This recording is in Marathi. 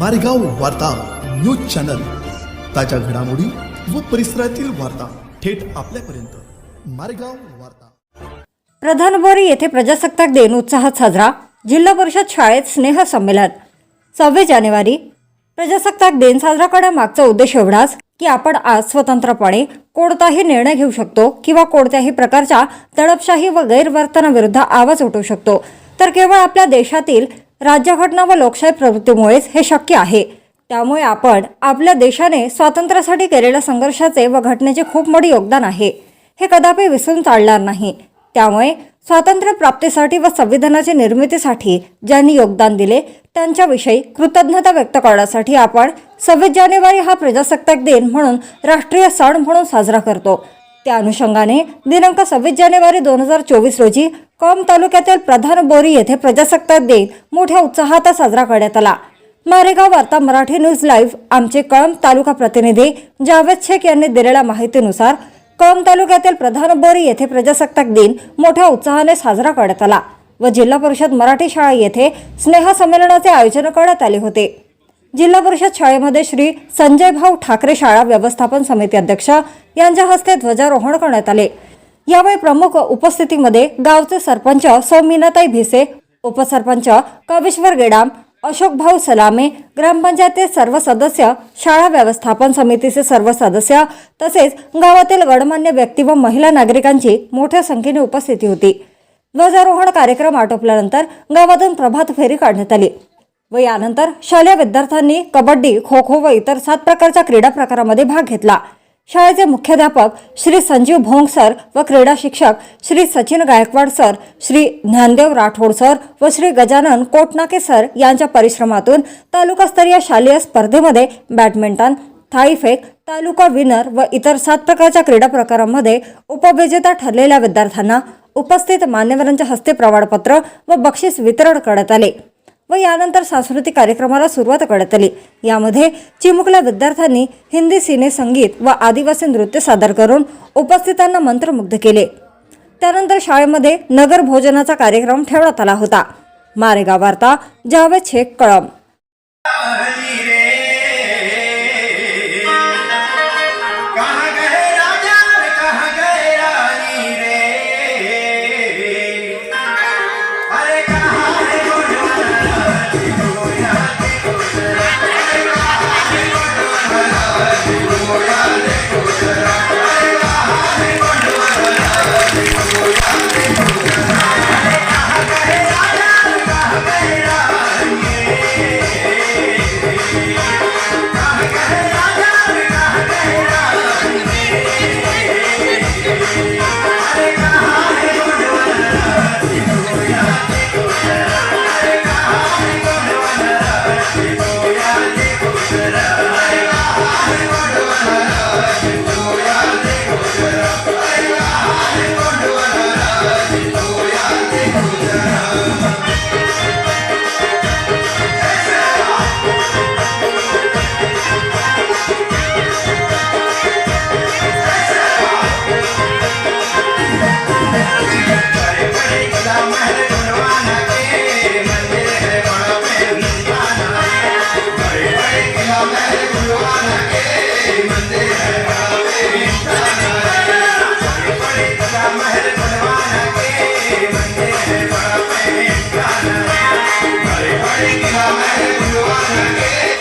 मारेगाव वार्ता न्यूज चॅनल. ताज्या घडामोडी व परिसरातील वार्ता थेट आपल्यापर्यंत. मारेगाव वार्ता. प्रधानबोरी येथे प्रजासत्ताक दिन उत्साहात साजरा. जिल्हा परिषद शाळेत स्नेह संमेलन. सव्वीस जानेवारी. प्रजासत्ताक दिन साजरा करण्यामागचा उद्देश एवढाच की आपण आज स्वतंत्रपणे कोणताही निर्णय घेऊ शकतो किंवा कोणत्याही प्रकारच्या तडपशाही व गैरवर्तनाविरुद्ध आवाज उठवू शकतो. तर केवळ आपल्या देशातील राज्यघटना व लोकशाही प्रवृत्तीमुळेच हे शक्य आहे. त्यामुळे आपण आपल्या देशाने स्वातंत्र्यासाठी केलेल्या संघर्षाचे व घटनेचे खूप मोठे योगदान आहे. हे कदापि विसरून चालणार नाही. त्यामुळे स्वातंत्र्य प्राप्तीसाठी व संविधानाच्या निर्मितीसाठी ज्यांनी योगदान दिले त्यांच्याविषयी कृतज्ञता व्यक्त करण्यासाठी आपण सव्वीस जानेवारी हा प्रजासत्ताक दिन म्हणून राष्ट्रीय सण म्हणून साजरा करतो. त्या अनुषंगाने दिनांक सव्वीस जानेवारी दोन हजार चोवीस रोजी कळंब तालुक्यातील प्रधान बोरी येथे प्रजासत्ताक दिन मोठ्या उत्साहात साजरा करण्यात आला. मारेगाव वार्ता मराठी न्यूज लाईव्ह आमचे कळंब तालुका प्रतिनिधी जावेद शेख यांनी दिलेल्या माहितीनुसार कळंब तालुक्यातील प्रधान बोरी येथे प्रजासत्ताक दिन मोठ्या उत्साहाने साजरा करण्यात आला व जिल्हा परिषद मराठी शाळा येथे स्नेह संमेलनाचे आयोजन करण्यात आले होते. जिल्हा परिषद शाळेमध्ये श्री संजय भाऊ ठाकरे शाळा व्यवस्थापन समिती अध्यक्ष यांच्या हस्ते ध्वजारोहण करण्यात आले. यावेळी प्रमुख उपस्थितीमध्ये गावचे सरपंच सौमीनाताई भिसे उपसरपंच कविश्वर गेडाम अशोक भाऊ सलामे ग्रामपंचायतीचे सर्व सदस्य शाळा व्यवस्थापन समितीचे सर्व सदस्य तसेच गावातील गणमान्य व्यक्ती व महिला नागरिकांची मोठ्या संख्येने उपस्थिती होती. ध्वजारोहण कार्यक्रम आटोपल्यानंतर गावातून प्रभात फेरी काढण्यात आली व यानंतर शालेय विद्यार्थ्यांनी कबड्डी खो खो व इतर सात प्रकारच्या क्रीडा प्रकारामध्ये भाग घेतला. शाळेचे मुख्याध्यापक श्री संजीव भोंग सर व क्रीडा शिक्षक श्री सचिन गायकवाड सर श्री ज्ञानदेव राठोड सर व श्री गजानन कोटनाके सर यांच्या परिश्रमातून तालुकास्तरीय शालेय स्पर्धेमध्ये बॅडमिंटन थाळीफेक तालुका विनर व इतर सात प्रकारच्या क्रीडा प्रकारांमध्ये उपविजेता ठरलेल्या विद्यार्थ्यांना उपस्थित मान्यवरांच्या हस्ते प्रमाणपत्र व बक्षीस वितरण करण्यात आले. व यानंतर सांस्कृतिक कार्यक्रमाला सुरुवात करण्यात आली. यामध्ये चिमुकल्या विद्यार्थ्यांनी हिंदी सिने संगीत व आदिवासी नृत्य सादर करून उपस्थितांना मंत्रमुग्ध केले. त्यानंतर शाळेमध्ये नगर भोजनाचा कार्यक्रम ठेवण्यात आला होता. मारेगाव वार्ता जावेद शेख कळम.